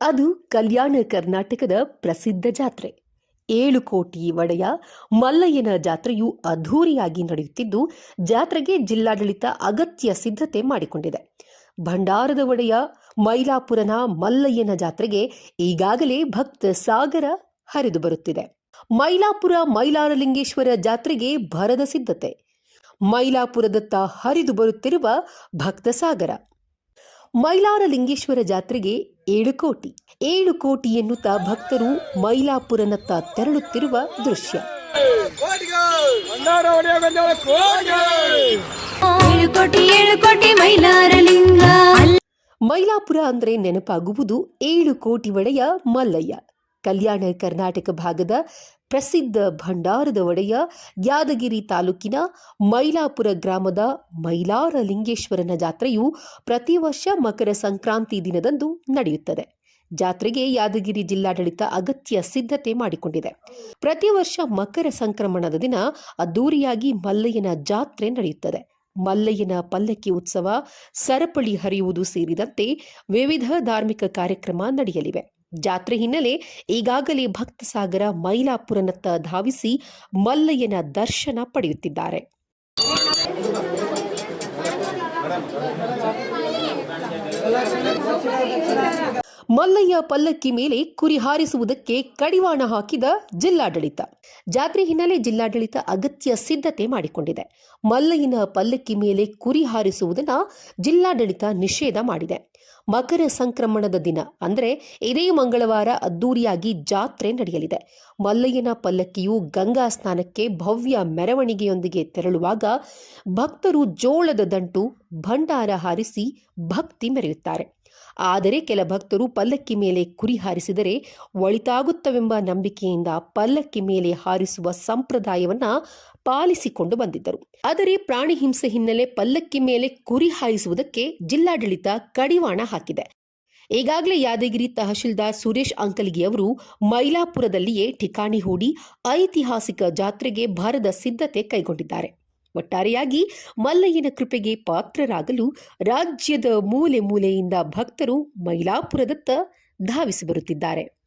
ಅದು ಕಲ್ಯಾಣ ಕರ್ನಾಟಕದ ಪ್ರಸಿದ್ಧ ಜಾತ್ರೆ. ಏಳು ಕೋಟಿ ಒಡೆಯ ಮಲ್ಲಯ್ಯನ ಜಾತ್ರೆಯು ಅದ್ಧೂರಿಯಾಗಿ ನಡೆಯುತ್ತಿದ್ದು, ಜಾತ್ರೆಗೆ ಜಿಲ್ಲಾಡಳಿತ ಅಗತ್ಯ ಸಿದ್ಧತೆ ಮಾಡಿಕೊಂಡಿದೆ. ಭಂಡಾರದ ಒಡೆಯ ಮೈಲಾಪುರನ ಮಲ್ಲಯ್ಯನ ಜಾತ್ರೆಗೆ ಈಗಾಗಲೇ ಭಕ್ತ ಸಾಗರ ಹರಿದು ಬರುತ್ತಿದೆ. ಮೈಲಾಪುರ ಮೈಲಾರಲಿಂಗೇಶ್ವರ ಜಾತ್ರೆಗೆ ಭರದ ಸಿದ್ಧತೆ. ಮೈಲಾಪುರದತ್ತ ಹರಿದು ಬರುತ್ತಿರುವ ಭಕ್ತ ಸಾಗರ. ಮೈಲಾರಲಿಂಗೇಶ್ವರ ಜಾತ್ರೆಗೆ ಏಳು ಕೋಟಿ. ಏಳು ಕೋಟಿ ಎನ್ನುತ್ತಾ ಭಕ್ತರು ಮೈಲಾಪುರನತ್ತ ತೆರಳುತ್ತಿರುವ ದೃಶ್ಯ. ಮೈಲಾಪುರ ಅಂದ್ರೆ ನೆನಪಾಗುವುದು ಏಳು ಕೋಟಿ ಒಡೆಯ ಮಲ್ಲಯ್ಯ. ಕಲ್ಯಾಣ ಕರ್ನಾಟಕ ಭಾಗದ ಪ್ರಸಿದ್ಧ ಭಂಡಾರದ ಒಡೆಯ ಯಾದಗಿರಿ ತಾಲೂಕಿನ ಮೈಲಾಪುರ ಗ್ರಾಮದ ಮೈಲಾರ ಲಿಂಗೇಶ್ವರನ ಜಾತ್ರೆಯು ಪ್ರತಿ ವರ್ಷ ಮಕರ ಸಂಕ್ರಾಂತಿ ದಿನದಂದು ನಡೆಯುತ್ತದೆ. ಜಾತ್ರೆಗೆ ಯಾದಗಿರಿ ಜಿಲ್ಲಾಡಳಿತ ಅಗತ್ಯ ಸಿದ್ಧತೆ ಮಾಡಿಕೊಂಡಿದೆ. ಪ್ರತಿ ವರ್ಷ ಮಕರ ಸಂಕ್ರಮಣದ ದಿನ ಅದ್ದೂರಿಯಾಗಿ ಮಲ್ಲಯ್ಯನ ಜಾತ್ರೆ ನಡೆಯುತ್ತದೆ. ಮಲ್ಲಯ್ಯನ ಪಲ್ಲಕ್ಕಿ ಉತ್ಸವ ಸರಪಳಿ ಹರಿಯುವುದು ಸೇರಿದಂತೆ ವಿವಿಧ ಧಾರ್ಮಿಕ ಕಾರ್ಯಕ್ರಮ ನಡೆಯಲಿವೆ. ಜಾತ್ರೆ ಹಿನ್ನೆಲೆ ಈಗಾಗಲೇ ಭಕ್ತ ಸಾಗರ ಮೈಲಾಪುರನತ್ತ ಧಾವಿಸಿ ಮಲ್ಲಯ್ಯನ ದರ್ಶನ ಪಡೆಯುತ್ತಿದ್ದಾರೆ. ಮಲ್ಲಯ್ಯ ಪಲ್ಲಕ್ಕಿ ಮೇಲೆ ಕುರಿ ಹಾರಿಸುವುದಕ್ಕೆ ಕಡಿವಾಣ ಹಾಕಿದ ಜಿಲ್ಲಾಡಳಿತ. ಜಾತ್ರೆ ಹಿನ್ನೆಲೆ ಜಿಲ್ಲಾಡಳಿತ ಅಗತ್ಯ ಸಿದ್ಧತೆ ಮಾಡಿಕೊಂಡಿದೆ. ಮಲ್ಲಯ್ಯನ ಪಲ್ಲಕ್ಕಿ ಮೇಲೆ ಕುರಿ ಹಾರಿಸುವುದನ್ನು ಜಿಲ್ಲಾಡಳಿತ ನಿಷೇಧ ಮಾಡಿದೆ. ಮಕರ ಸಂಕ್ರಮಣದ ದಿನ ಅಂದರೆ ಇದೇ ಮಂಗಳವಾರ ಅದ್ದೂರಿಯಾಗಿ ಜಾತ್ರೆ ನಡೆಯಲಿದೆ. ಮಲ್ಲಯ್ಯನ ಪಲ್ಲಕ್ಕಿಯು ಗಂಗಾ ಸ್ನಾನಕ್ಕೆ ಭವ್ಯ ಮೆರವಣಿಗೆಯೊಂದಿಗೆ ತೆರಳುವಾಗ ಭಕ್ತರು ಜೋಳದ ದಂಟು, ಭಂಡಾರ ಹಾರಿಸಿ ಭಕ್ತಿ ಮೆರೆಯುತ್ತಾರೆ. ಆದರೆ ಕೆಲ ಭಕ್ತರು ಪಲ್ಲಕ್ಕಿ ಮೇಲೆ ಕುರಿ ಹಾರಿಸಿದರೆ ಒಳಿತಾಗುತ್ತವೆಂಬ ನಂಬಿಕೆಯಿಂದ ಪಲ್ಲಕ್ಕಿ ಮೇಲೆ ಹಾರಿಸುವ ಸಂಪ್ರದಾಯವನ್ನ ಪಾಲಿಸಿಕೊಂಡು ಬಂದಿದ್ದರು. ಆದರೆ ಪ್ರಾಣಿ ಹಿಂಸೆ ಹಿನ್ನೆಲೆ ಪಲ್ಲಕ್ಕಿ ಮೇಲೆ ಕುರಿ ಹಾರಿಸುವುದಕ್ಕೆ ಜಿಲ್ಲಾಡಳಿತ ಕಡಿವಾಣ ಹಾಕಿದೆ. ಈಗಾಗಲೇ ಯಾದಗಿರಿ ತಹಶೀಲ್ದಾರ್ ಸುರೇಶ್ ಅಂಕಲ್ಗಿ ಅವರು ಮೈಲಾಪುರದಲ್ಲಿಯೇ ಠಿಕಾಣಿ ಹೂಡಿ ಐತಿಹಾಸಿಕ ಜಾತ್ರೆಗೆ ಭರದ ಸಿದ್ಧತೆ ಕೈಗೊಂಡಿದ್ದಾರೆ. ಒಟ್ಟಾರೆಯಾಗಿ ಮಲ್ಲಯ್ಯನ ಕೃಪೆಗೆ ಪಾತ್ರರಾಗಲು ರಾಜ್ಯದ ಮೂಲೆ ಮೂಲೆಯಿಂದ ಭಕ್ತರು ಮೈಲಾಪುರದತ್ತ ಧಾವಿಸಿ ಬರುತ್ತಿದ್ದಾರೆ.